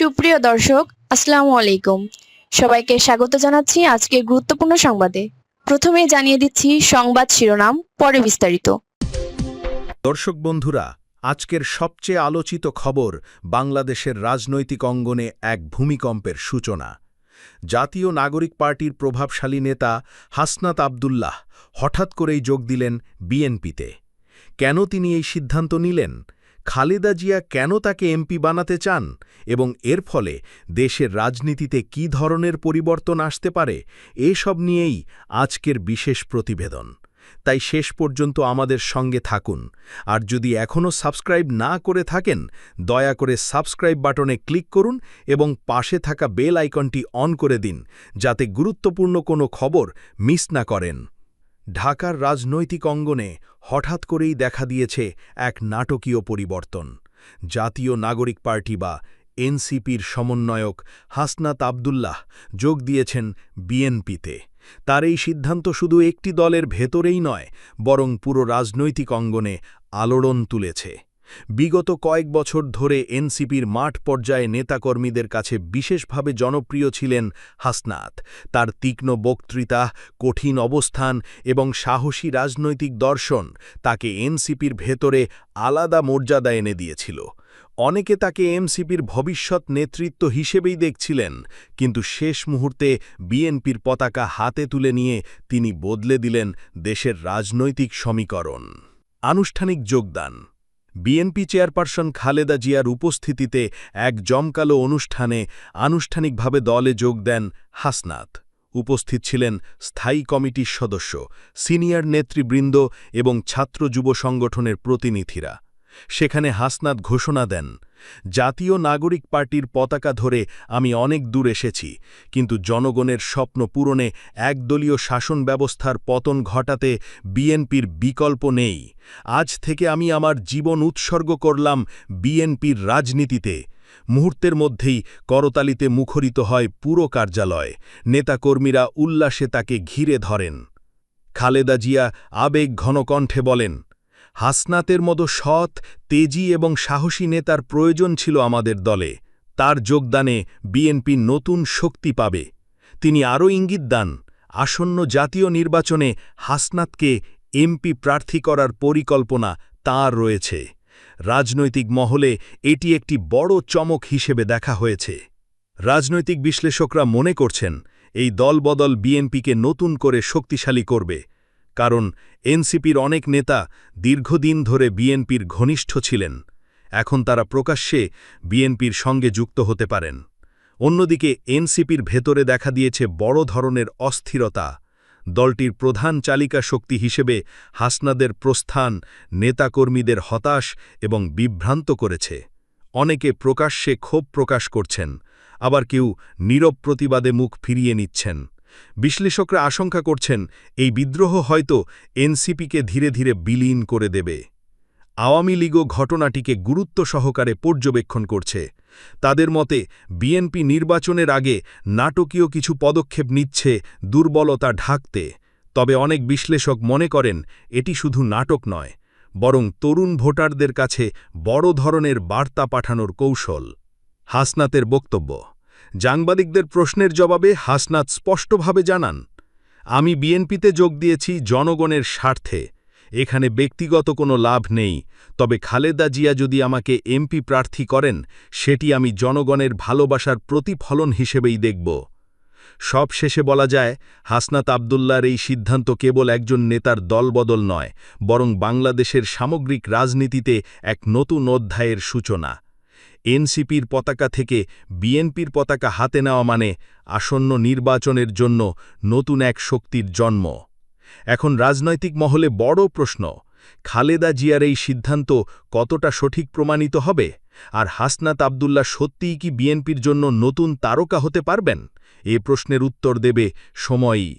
সুপ্রিয় দর্শক, আসসালামু আলাইকুম। সবাইকে স্বাগত জানাচ্ছি আজকের গুরুত্বপূর্ণ সংবাদে। প্রথমে জানিয়ে দিচ্ছি সংবাদ শিরোনাম, পরে বিস্তারিত। দর্শক বন্ধুরা, আজকের সবচেয়ে আলোচিত খবর বাংলাদেশের রাজনৈতিক অঙ্গনে এক ভূমিকম্পের সূচনা। জাতীয় নাগরিক পার্টির প্রভাবশালী নেতা হাসনাত আবদুল্লাহ হঠাৎ করেই যোগ দিলেন বিএনপিতে। কেন তিনি এই সিদ্ধান্ত নিলেন? খালেদা জিয়া কেন তাকে এমপি বানাতে চান এবং এর ফলে দেশের রাজনীতিতে কী ধরনের পরিবর্তন আসতে পারে, এসব নিয়েই আজকের বিশেষ প্রতিবেদন। তাই শেষ পর্যন্ত আমাদের সঙ্গে থাকুন। আর যদি এখনও সাবস্ক্রাইব না করে থাকেন, দয়া করে সাবস্ক্রাইব বাটনে ক্লিক করুন এবং পাশে থাকা বেল আইকনটি অন করে দিন, যাতে গুরুত্বপূর্ণ কোনো খবর মিস না করেন। ঢাকার রাজনৈতিক অঙ্গনে হঠাৎ করেই দেখা দিয়েছে এক নাটকীয় পরিবর্তন। জাতীয় নাগরিক পার্টি বা এনসিপির সমন্বয়ক হাসনাত আবদুল্লাহ যোগ দিয়েছেন বিএনপিতে। তার এই সিদ্ধান্ত শুধু একটি দলের ভেতরেই নয়, বরং পুরো রাজনৈতিক অঙ্গনে আলোড়ন তুলেছে। বিগত কয়েক বছর ধরে এনসিপির মাঠ পর্যায়ে নেতাকর্মীদের কাছে বিশেষভাবে জনপ্রিয় ছিলেন হাসনাত। তার তীক্ষ্ণ বক্তৃতা, কঠিন অবস্থান এবং সাহসী রাজনৈতিক দর্শন তাকে এনসিপির ভেতরে আলাদা মর্যাদা এনে দিয়েছিল। অনেকে তাকে এমসিপির ভবিষ্যৎ নেতৃত্ব হিসেবেই দেখছিলেন, কিন্তু শেষ মুহূর্তে বিএনপির পতাকা হাতে তুলে নিয়ে তিনি বদলে দিলেন দেশের রাজনৈতিক সমীকরণ। আনুষ্ঠানিক যোগদান বিএনপি চেয়ারপারসন খালেদা জিয়ার উপস্থিতিতে এক জমকালো অনুষ্ঠানে আনুষ্ঠানিকভাবে দলে যোগ দেন হাসনাত। উপস্থিত ছিলেন স্থায়ী কমিটির সদস্য, সিনিয়র নেতৃবৃন্দ এবং ছাত্র যুব সংগঠনের প্রতিনিধিরা। সেখানে হাসনাত ঘোষণা দেন জাতীয় নাগরিক পার্টির পতাকা ধরে আমি অনেক দূর এসেছি, কিন্তু জনগণের স্বপ্ন পূরণে একদলীয় শাসন ব্যবস্থার পতন ঘটাতে বিএনপির বিকল্প নেই। আজ থেকে আমি আমার জীবন উৎসর্গ করলাম বিএনপির রাজনীতিতে। মুহূর্তের মধ্যেই করতালিতে মুখরিত হয় পুরো কার্যালয়। নেতাকর্মীরা উল্লাসে তাকে ঘিরে ধরেন। খালেদা জিয়া আবেগ ঘনকণ্ঠে বলেন হাসনাতের মতো সৎ, তেজি এবং সাহসী নেতার প্রয়োজন ছিল আমাদের দলে। তার যোগদানে বিএনপি নতুন শক্তি পাবে। তিনি আরও ইঙ্গিত দান, আসন্ন জাতীয় নির্বাচনে হাসনাতকে এমপি প্রার্থী করার পরিকল্পনা তাঁর রয়েছে। রাজনৈতিক মহলে এটি একটি বড় চমক হিসেবে দেখা হয়েছে। রাজনৈতিক বিশ্লেষকরা মনে করছেন, এই দলবদল বিএনপিকে নতুন করে শক্তিশালী করবে। কারণ এনসিপির অনেক নেতা দীর্ঘদিন ধরে বিএনপির ঘনিষ্ঠ ছিলেন। এখন তারা প্রকাশ্যে বিএনপির সঙ্গে যুক্ত হতে পারেন। অন্যদিকে এনসিপির ভেতরে দেখা দিয়েছে বড় ধরনের অস্থিরতা। দলটির প্রধান চালিকা শক্তি হিসেবে হাসনাদের প্রস্থান নেতাকর্মীদের হতাশ এবং বিভ্রান্ত করেছে। অনেকে প্রকাশ্যে ক্ষোভ প্রকাশ করছেন, আবার কেউ নীরব প্রতিবাদে মুখ ফিরিয়ে নিচ্ছেন। বিশ্লেষকরা আশঙ্কা করছেন, এই বিদ্রোহ হয়তো এনসিপিকে ধীরে ধীরে বিলীন করে দেবে। আওয়ামী লীগও ঘটনাটিকে গুরুত্ব সহকারে পর্যবেক্ষণ করছে। তাদের মতে, বিএনপি নির্বাচনের আগে নাটকীয় কিছু পদক্ষেপ নিচ্ছে দুর্বলতা ঢাকতে। তবে অনেক বিশ্লেষক মনে করেন, এটি শুধু নাটক নয়, বরং তরুণ ভোটারদের কাছে বড় ধরনের বার্তা পাঠানোর কৌশল। হাসনাতের বক্তব্য সাংবাদিকদের প্রশ্নের জবাবে হাসনাত স্পষ্টভাবে জানান, আমি বিএনপিতে যোগ দিয়েছি জনগণের স্বার্থে, এখানে ব্যক্তিগত কোনো লাভ নেই, তবে খালেদা জিয়া যদি আমাকে এমপি প্রার্থী করেন, সেটি আমি জনগণের ভালোবাসার প্রতিফলন হিসেবেই দেখব। সব শেষে বলা যায়, হাসনাত আবদুল্লার এই সিদ্ধান্ত কেবল একজন নেতার দলবদল নয়, বরং বাংলাদেশের সামগ্রিক রাজনীতিতে এক নতুন অধ্যায়ের সূচনা। এনসিপির পতাকা থেকে বিএনপির পতাকা হাতে নেওয়া মানে আসন্ন নির্বাচনের জন্য নতুন এক শক্তির জন্ম। এখন রাজনৈতিক মহলে বড় প্রশ্ন, খালেদা জিয়ার এই সিদ্ধান্ত কতটা সঠিক প্রমাণিত হবে? আর হাসনাত আবদুল্লা সত্যিই কি বিএনপির জন্য নতুন তারকা হতে পারবেন? এ প্রশ্নের উত্তর দেবে সময়ই।